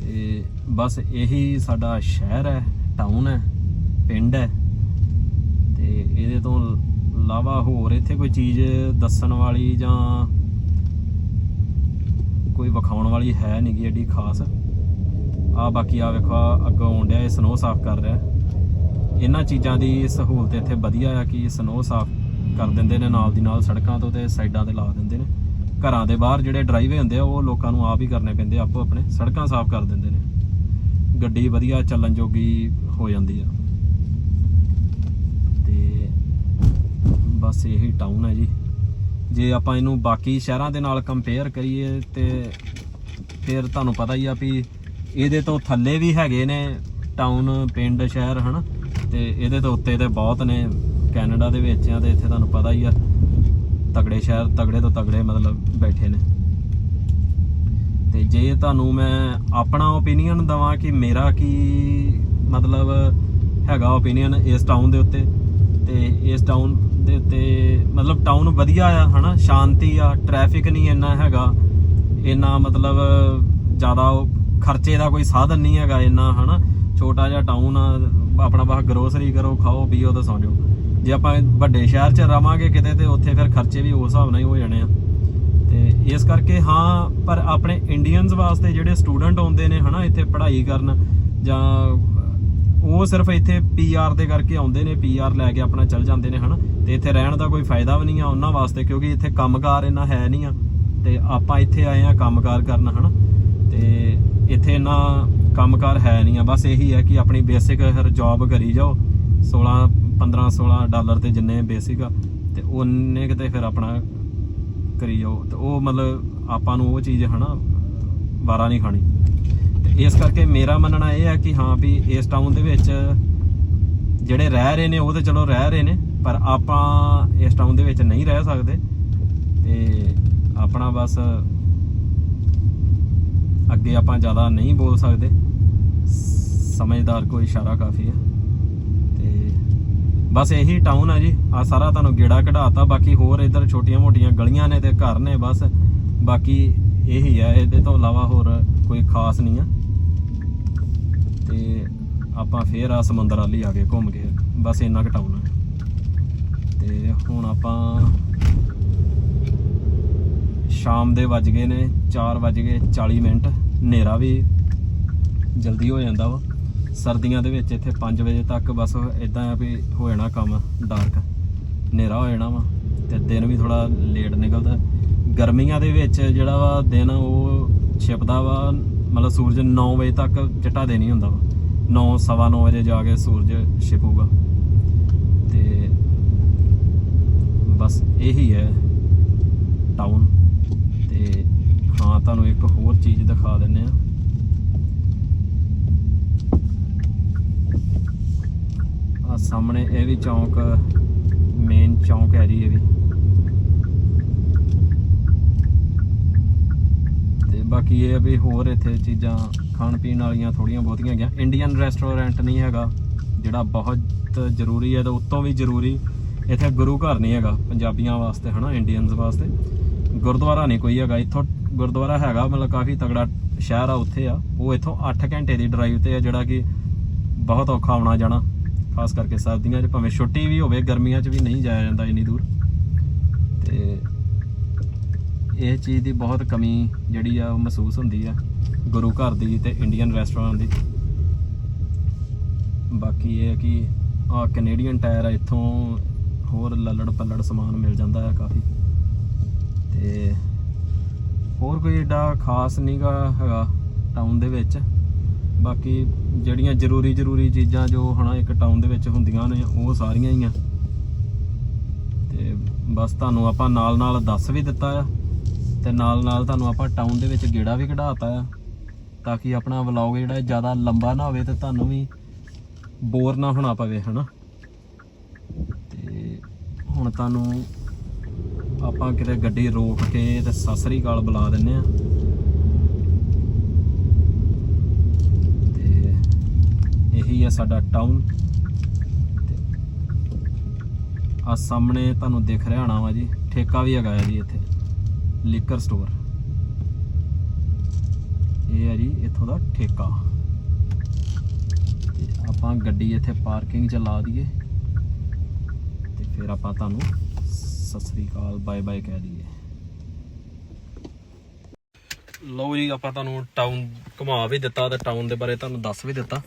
ਤੇ ਬਸ ਇਹੀ ਸਾਡਾ ਸ਼ਹਿਰ ਹੈ ਟਾਊਨ ਹੈ, ਪਿੰਡ ਹੈ। ਤੇ ਇਹਦੇ ਤੋਂ ਇਲਾਵਾ ਹੋਰ ਇੱਥੇ ਕੋਈ ਚੀਜ਼ ਦੱਸਣ ਵਾਲੀ ਜਾਂ ਕੋਈ ਵਿਖਾਉਣ ਵਾਲੀ ਹੈ ਨਹੀਂ ਗੀ ਐਡੀ ਖਾਸ। ਆ ਬਾਕੀ ਆ ਵੇਖੋ ਅੱਗੋਂ ਆਉਣ ਡਿਆ, ਇਹ ਸਨੋ ਸਾਫ਼ ਕਰ ਰਿਹਾ। ਇਹਨਾਂ ਚੀਜ਼ਾਂ ਦੀ ਸਹੂਲਤ ਇੱਥੇ ਵਧੀਆ ਆ ਕਿ ਸਨੋ ਸਾਫ਼ ਕਰ ਦਿੰਦੇ ਨੇ ਨਾਲ ਦੀ ਨਾਲ ਸੜਕਾਂ ਤੋਂ ਤੇ ਸਾਈਡਾਂ ਤੇ ਲਾ ਦਿੰਦੇ ਨੇ। ਘਰਾਂ ਦੇ ਬਾਹਰ ਜਿਹੜੇ ਡਰਾਈਵੇ ਹੁੰਦੇ ਆ, ਉਹ ਲੋਕਾਂ ਨੂੰ ਆਪ ਹੀ ਕਰਨੇ ਪੈਂਦੇ ਆਪੋ ਆਪਣੇ। ਸੜਕਾਂ ਸਾਫ਼ ਕਰ ਦਿੰਦੇ ਨੇ। ਗੱਡੀ ਵਧੀਆ ਚੱਲਣ ਜੋਗੀ ਹੋ ਜਾਂਦੀ ਆ। ਤੇ ਬਸ ਇਹੀ ਟਾਊਨ ਹੈ ਜੀ। ਜੇ ਆਪਾਂ ਇਹਨੂੰ ਬਾਕੀ ਸ਼ਹਿਰਾਂ ਦੇ ਨਾਲ ਕੰਪੇਅਰ ਕਰੀਏ ਤੇ ਫਿਰ ਤੁਹਾਨੂੰ ਪਤਾ ਹੀ ਆ ਵੀ ਇਹਦੇ ਤੋਂ ਥੱਲੇ ਵੀ ਹੈਗੇ ਨੇ ਟਾਊਨ ਪਿੰਡ, ਸ਼ਹਿਰ, ਹਨਾ? ਤੇ ਇਹਦੇ ਤੋਂ ਉੱਤੇ ਤੇ ਬਹੁਤ ਨੇ। ਕੈਨੇਡਾ ਦੇ ਵਿੱਚ ਆ ਤੇ ਇੱਥੇ ਤੁਹਾਨੂੰ ਪਤਾ ਹੀ ਆ, ਤਗੜੇ ਸ਼ਹਿਰ, ਤਗੜੇ ਤੋਂ ਤਗੜੇ ਮਤਲਬ ਬੈਠੇ ਨੇ। ਤੇ ਜੇ ਤੁਹਾਨੂੰ ਮੈਂ ਆਪਣਾ ਓਪੀਨੀਅਨ ਦਵਾਂ ਕਿ ਮੇਰਾ ਕੀ ਮਤਲਬ ਹੈਗਾ ਓਪੀਨੀਅਨ ਇਸ ਟਾਊਨ ਦੇ ਉੱਤੇ, ਤੇ ਇਸ ਟਾਊਨ ਦੇ ਉੱਤੇ ਮਤਲਬ ਟਾਊਨ ਵਧੀਆ ਆ, ਹਨਾ? ਸ਼ਾਂਤੀ ਆ ਟ੍ਰੈਫਿਕ ਨਹੀਂ ਇੰਨਾ ਹੈਗਾ। ਇੰਨਾ ਮਤਲਬ ਜ਼ਿਆਦਾ ਉਹ ਖਰਚੇ ਦਾ ਕੋਈ ਸਾਧਨ ਨਹੀਂ ਹੈਗਾ ਇੰਨਾ, ਹਨਾ? ਛੋਟਾ ਜਿਹਾ ਟਾਊਨ ਆ, ਆਪਣਾ ਬਾਹ ਗਰੋਸਰੀ ਕਰੋ, ਖਾਓ, ਪੀਓ ਤੇ ਸੌਂ ਜਾਓ। ਜੇ ਆਪਾਂ ਵੱਡੇ ਸ਼ਹਿਰ 'ਚ ਰਵਾਂਗੇ ਕਿਤੇ ਤੇ ਉੱਥੇ ਫਿਰ ਖਰਚੇ ਵੀ ਉਸ ਹਿਸਾਬ ਨਾਲ ਹੀ ਹੋ ਜਾਣੇ ਆ। ਤੇ ਇਸ ਕਰਕੇ ਹਾਂ, ਪਰ ਆਪਣੇ ਇੰਡੀਅਨਸ ਵਾਸਤੇ ਜਿਹੜੇ ਸਟੂਡੈਂਟ ਆਉਂਦੇ ਨੇ ਹਨਾ, ਇੱਥੇ ਪੜ੍ਹਾਈ ਕਰਨ ਜਾਂ ਉਹ ਸਿਰਫ ਇੱਥੇ ਪੀਆਰ ਦੇ ਕਰਕੇ ਆਉਂਦੇ ਨੇ ਪੀਆਰ ਲੈ ਕੇ ਆਪਣਾ ਚੱਲ ਜਾਂਦੇ ਨੇ ਹਨਾ। ਤੇ ਇੱਥੇ ਰਹਿਣ ਦਾ ਕੋਈ ਫਾਇਦਾ ਵੀ ਨਹੀਂ ਆ ਉਹਨਾਂ ਵਾਸਤੇ, ਕਿਉਂਕਿ ਇੱਥੇ ਕੰਮਕਾਰ ਇੰਨਾ ਹੈ ਨਹੀਂ ਆ। ਤੇ ਆਪਾਂ ਇੱਥੇ ਆਏ ਆ ਕੰਮਕਾਰ ਕਰਨ ਹਨਾ। ਤੇ ਇੱਥੇ ਇੰਨਾ ਕੰਮਕਾਰ ਹੈ ਨਹੀਂ ਆ। ਬਸ ਇਹੀ ਹੈ ਕਿ ਆਪਣੀ ਬੇਸਿਕ ਹਰ ਜੌਬ ਕਰੀ ਜਾਓ। 16 15 16 ਡਾਲਰ ਤੇ ਜਿੰਨੇ ਬੇਸਿਕ ਆ, ਤੇ ਉਹਨੇ ਕਿਤੇ ਫਿਰ ਆਪਣਾ ਕਰੀ ਜਾਓ। ਤੇ ਉਹ ਮਤਲਬ ਆਪਾਂ ਨੂੰ ਉਹ ਚੀਜ਼ ਹਨਾ, ਵਾਰਾ ਨਹੀਂ ਖਾਣੀ। ਤੇ ਇਸ ਕਰਕੇ ਮੇਰਾ ਮੰਨਣਾ ਇਹ ਹੈ ਕਿ ਹਾਂ ਵੀ ਇਸ ਟਾਊਨ ਦੇ ਵਿੱਚ ਜਿਹੜੇ ਰਹਿ ਰਹੇ ਨੇ, ਉਹ ਤੇ ਚਲੋ ਰਹਿ ਰਹੇ ਨੇ, ਪਰ ਆਪਾਂ ਇਸ ਟਾਊਨ ਦੇ ਵਿੱਚ ਨਹੀਂ ਰਹਿ ਸਕਦੇ। ਤੇ ਆਪਣਾ ਬਸ ਅੱਗੇ ਆਪਾਂ ਜ਼ਿਆਦਾ ਨਹੀਂ ਬੋਲ ਸਕਦੇ। ਸਮਝਦਾਰ ਕੋਈ ਇਸ਼ਾਰਾ ਕਾਫੀ ਹੈ ਬਸ ਇਹੀ ਟਾਊਨ ਆ ਜੀ। ਆ ਸਾਰਾ ਤੁਹਾਨੂੰ ਗੇੜਾ ਕਢਾਤਾ, ਬਾਕੀ ਹੋਰ ਇੱਧਰ ਛੋਟੀਆਂ ਮੋਟੀਆਂ ਗਲੀਆਂ ਨੇ ਤੇ ਘਰ ਨੇ ਬਸ। ਬਾਕੀ ਇਹੀ ਆ, ਇਹਦੇ ਤੋਂ ਇਲਾਵਾ ਹੋਰ ਕੋਈ ਖਾਸ ਨਹੀਂ ਆ। ਤੇ ਆਪਾਂ ਫੇਰ ਆ ਸਮੁੰਦਰ ਵਾਲੀ ਆ ਗਏ ਘੁੰਮ ਕੇ। ਬਸ ਇੰਨਾ ਕੁ ਟਾਊਨ ਆ। ਤੇ ਹੁਣ ਆਪਾਂ ਸ਼ਾਮ ਦੇ ਵੱਜ ਗਏ ਨੇ 4 ਵੱਜ ਗਏ 40 ਮਿੰਟ। ਹਨੇਰਾ ਵੀ ਜਲਦੀ ਹੋ ਜਾਂਦਾ ਵਾ। ਸਰਦੀਆਂ ਦੇ ਵਿੱਚ ਇੱਥੇ 5 ਵਜੇ ਤੱਕ ਬਸ ਇਦਾਂ ਆ ਵੀ ਹੋ ਜਾਣਾ ਕੰਮ ਡਾਰਕ ਹਨੇਰਾ ਹੋ ਜਾਣਾ ਵਾ, ਤੇ ਦਿਨ ਵੀ ਥੋੜਾ ਲੇਟ ਨਿਕਲਦਾ। ਗਰਮੀਆਂ ਦੇ ਵਿੱਚ ਜਿਹੜਾ ਵਾ ਦਿਨ ਉਹ ਛਿਪਦਾ ਵਾ, ਮਤਲਬ ਸੂਰਜ 9 ਵਜੇ ਤੱਕ ਚਿੱਟਾ ਦਿਨ ਹੀ ਹੁੰਦਾ ਵਾ। 9 ਸਵਾ 9 ਵਜੇ ਜਾ ਕੇ ਸੂਰਜ ਛਿਪੂਗਾ। ਤੇ ਬਸ ਇਹੀ ਹੈ ਟਾਊਨ ਤੇ ਹਾਂ, ਤੁਹਾਨੂੰ ਇੱਕ ਹੋਰ ਚੀਜ਼ ਦਿਖਾ ਦਿੰਨੇ ਆ ਆ ਸਾਹਮਣੇ ਇਹ ਵੀ ਚੌਂਕ ਮੇਨ ਚੌਂਕ ਹੈ ਜੀ ਇਹ ਵੀ। ਤੇ ਬਾਕੀ ਇਹ ਵੀ ਹੋਰ ਇੱਥੇ ਚੀਜ਼ਾਂ ਖਾਣ ਪੀਣ ਵਾਲੀਆਂ ਥੋੜੀਆਂ ਬਹੁਤੀਆਂ ਹੈਗੀਆਂ। ਇੰਡੀਅਨ ਰੈਸਟੋਰੈਂਟ ਨਹੀਂ ਹੈਗਾ, ਜਿਹੜਾ ਬਹੁਤ ਜ਼ਰੂਰੀ ਹੈ ਤੇ ਉਤੋਂ ਵੀ ਜ਼ਰੂਰੀ। ਇੱਥੇ ਗੁਰੂ ਘਰ ਨਹੀਂ ਹੈਗਾ, ਪੰਜਾਬੀਆਂ ਵਾਸਤੇ ਹਨਾ ਇੰਡੀਅਨਸ ਵਾਸਤੇ। ਗੁਰਦੁਆਰਾ ਨਹੀਂ ਕੋਈ ਹੈਗਾ, ਇੱਥੋਂ ਗੁਰਦੁਆਰਾ ਹੈਗਾ, ਮਤਲਬ ਕਾਫੀ ਤਗੜਾ ਸ਼ਹਿਰ ਆ ਉੱਥੇ ਆ। ਉਹ ਇੱਥੋਂ 8 ਘੰਟੇ ਦੀ ਡਰਾਈਵ ਤੇ ਆ, ਜਿਹੜਾ ਕਿ ਬਹੁਤ ਔਖਾ ਆਉਣਾ ਜਾਣਾ। ਖਾਸ ਕਰਕੇ ਸਰਦੀਆਂ 'ਚ, ਭਾਵੇਂ ਛੁੱਟੀ ਵੀ ਹੋਵੇ, ਗਰਮੀਆਂ 'ਚ ਵੀ ਨਹੀਂ ਜਾਇਆ ਜਾਂਦਾ ਇੰਨੀ ਦੂਰ। ਤੇ ਇਹ ਚੀਜ਼ ਦੀ ਬਹੁਤ ਕਮੀ ਜਿਹੜੀ ਆ, ਉਹ ਮਹਿਸੂਸ ਹੁੰਦੀ ਆ ਗੁਰੂ ਘਰ ਦੀ ਤੇ ਇੰਡੀਅਨ ਰੈਸਟੋਰੈਂਟ ਦੀ। ਬਾਕੀ ਇਹ ਹੈ ਕਿ ਆ ਕੈਨੇਡੀਅਨ ਟਾਇਰ ਆ, ਇੱਥੋਂ ਹੋਰ ਲੱਲੜ ਪੱਲੜ ਸਮਾਨ ਮਿਲ ਜਾਂਦਾ ਹੈ ਕਾਫੀ। ਤੇ ਹੋਰ ਕੋਈ ਏਡਾ ਖਾਸ ਨਹੀਂਗਾ ਹੈਗਾ ਟਾਊਨ ਦੇ ਵਿੱਚ। ਬਾਕੀ ਜਿਹੜੀਆਂ ਜ਼ਰੂਰੀ ਜ਼ਰੂਰੀ ਚੀਜ਼ਾਂ ਜੋ ਹਨਾ ਇੱਕ ਟਾਊਨ ਦੇ ਵਿੱਚ ਹੁੰਦੀਆਂ ਨੇ, ਉਹ ਸਾਰੀਆਂ ਹੀ ਆ। ਤੇ ਬਸ ਤੁਹਾਨੂੰ ਆਪਾਂ ਨਾਲ ਨਾਲ ਦੱਸ ਵੀ ਦਿੱਤਾ ਆ, ਤੇ ਨਾਲ ਨਾਲ ਤੁਹਾਨੂੰ ਆਪਾਂ ਟਾਊਨ ਦੇ ਵਿੱਚ ਗੇੜਾ ਵੀ ਕਢਾਤਾ ਆ, ਤਾਂ ਕਿ ਆਪਣਾ ਵਲੌਗ ਜਿਹੜਾ ਜ਼ਿਆਦਾ ਲੰਬਾ ਨਾ ਹੋਵੇ ਤੇ ਤੁਹਾਨੂੰ ਵੀ ਬੋਰ ਨਾ ਹੋਣਾ ਪਵੇ, ਹਨਾ? ਤੇ ਹੁਣ ਤੁਹਾਨੂੰ ਆਪਾਂ ਕਿਤੇ ਗੱਡੀ ਰੋਕ ਕੇ ਤੇ ਸਤਿ ਸ੍ਰੀ ਅਕਾਲ ਬੁਲਾ ਦਿੰਨੇ ਆ ਤੇ ਇਹੀ ਹੈ ਸਾਡਾ ਟਾਊਨ ਤੇ ਆ ਸਾਹਮਣੇ ਤੁਹਾਨੂੰ ਦਿਖ ਰਿਹਾ ਹੋਣਾ ਵਾ ਜੀ, ਠੇਕਾ ਵੀ ਹੈਗਾ ਹੈ ਜੀ ਇੱਥੇ ਲਿਕਰ ਸਟੋਰ ਇਹ ਹੈ ਜੀ ਇੱਥੋਂ ਦਾ ਠੇਕਾ। ਤੇ ਆਪਾਂ ਗੱਡੀ ਇੱਥੇ ਪਾਰਕਿੰਗ 'ਚ ਲਾ ਦਈਏ। ਤੇ ਫਿਰ ਆਪਾਂ ਤੁਹਾਨੂੰ ਸਤਿ ਸ੍ਰੀ ਅਕਾਲ ਬਾਏ ਬਾਏ ਕਹਿ ਦਈਏ। ਲਓ ਜੀ, ਆਪਾਂ ਤੁਹਾਨੂੰ ਟਾਊਨ ਘੁਮਾ ਵੀ ਦਿੱਤਾ ਤੇ ਟਾਊਨ ਦੇ ਬਾਰੇ ਤੁਹਾਨੂੰ ਦੱਸ ਵੀ ਦਿੱਤਾ।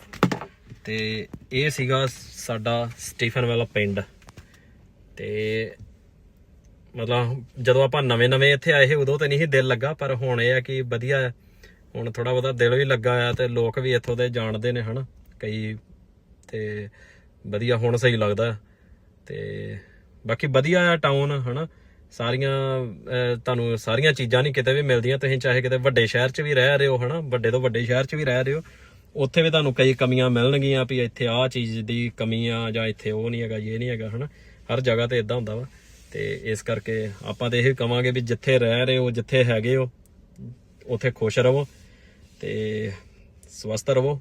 ਤੇ ਇਹ ਸੀਗਾ ਸਾਡਾ ਸਟੀਫਨ ਵਾਲਾ ਪਿੰਡ। ਤੇ ਮਤਲਬ ਜਦੋਂ ਆਪਾਂ ਨਵੇਂ-ਨਵੇਂ ਇੱਥੇ ਆਏ ਉਦੋਂ ਤਾਂ ਨਹੀਂ ਦਿਲ ਲੱਗਾ, ਪਰ ਹੁਣ ਇਹ ਆ ਕਿ ਵਧੀਆ ਹੈ। ਹੁਣ ਥੋੜਾ ਬਹੁਤਾ ਦਿਲ ਵੀ ਲੱਗਾ ਆ ਤੇ ਲੋਕ ਵੀ ਇੱਥੋਂ ਦੇ ਜਾਣਦੇ ਨੇ ਹਨਾ, ਕਈ ਤੇ ਵਧੀਆ ਹੁਣ ਸਹੀ ਲੱਗਦਾ। ਤੇ ਬਾਕੀ ਵਧੀਆ ਆ ਟਾਊਨ ਹਨਾ, ਸਾਰੀਆਂ ਤੁਹਾਨੂੰ ਸਾਰੀਆਂ ਚੀਜ਼ਾਂ ਨਹੀਂ ਕਿਤੇ ਵੀ ਮਿਲਦੀਆਂ, ਤੁਸੀਂ ਚਾਹੇ ਕਿਤੇ ਵੱਡੇ ਸ਼ਹਿਰ 'ਚ ਵੀ ਰਹਿ ਰਹੇ ਹੋ ਹਨਾ, ਵੱਡੇ ਤੋਂ ਵੱਡੇ ਸ਼ਹਿਰ 'ਚ ਵੀ ਰਹਿ ਰਹੇ ਹੋ। ਉੱਥੇ ਵੀ ਤੁਹਾਨੂੰ ਕਈ ਕਮੀਆਂ ਮਿਲਣਗੀਆਂ ਵੀ ਇੱਥੇ ਆਹ ਚੀਜ਼ ਦੀ ਕਮੀ ਆ ਜਾਂ ਇੱਥੇ ਉਹ ਨਹੀਂ ਹੈਗਾ, ਇਹ ਨਹੀਂ ਹੈਗਾ, ਹਨਾ? ਹਰ ਜਗ੍ਹਾ ਤੇ ਇਦਾਂ ਹੁੰਦਾ ਵਾ। ਤੇ ਇਸ ਕਰਕੇ ਆਪਾਂ ਤੇ ਇਹ ਕਵਾਂਗੇ ਵੀ ਜਿੱਥੇ ਰਹਿ ਰਹੇ ਹੋ, ਜਿੱਥੇ ਹੈਗੇ ਹੋ, ਉੱਥੇ ਖੁਸ਼ ਰਹੋ ਤੇ ਸਵਸਥ ਰਹੋ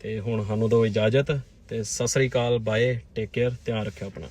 ਤੇ ਹੁਣ ਸਾਨੂੰ ਦਿਓ ਇਜਾਜ਼ਤ ਤੇ ਸਤਿ ਸ੍ਰੀ ਅਕਾਲ, ਬਾਏ ਟੇਕ ਕੇਅਰ ਧਿਆਨ ਰੱਖਿਓ ਆਪਣਾ।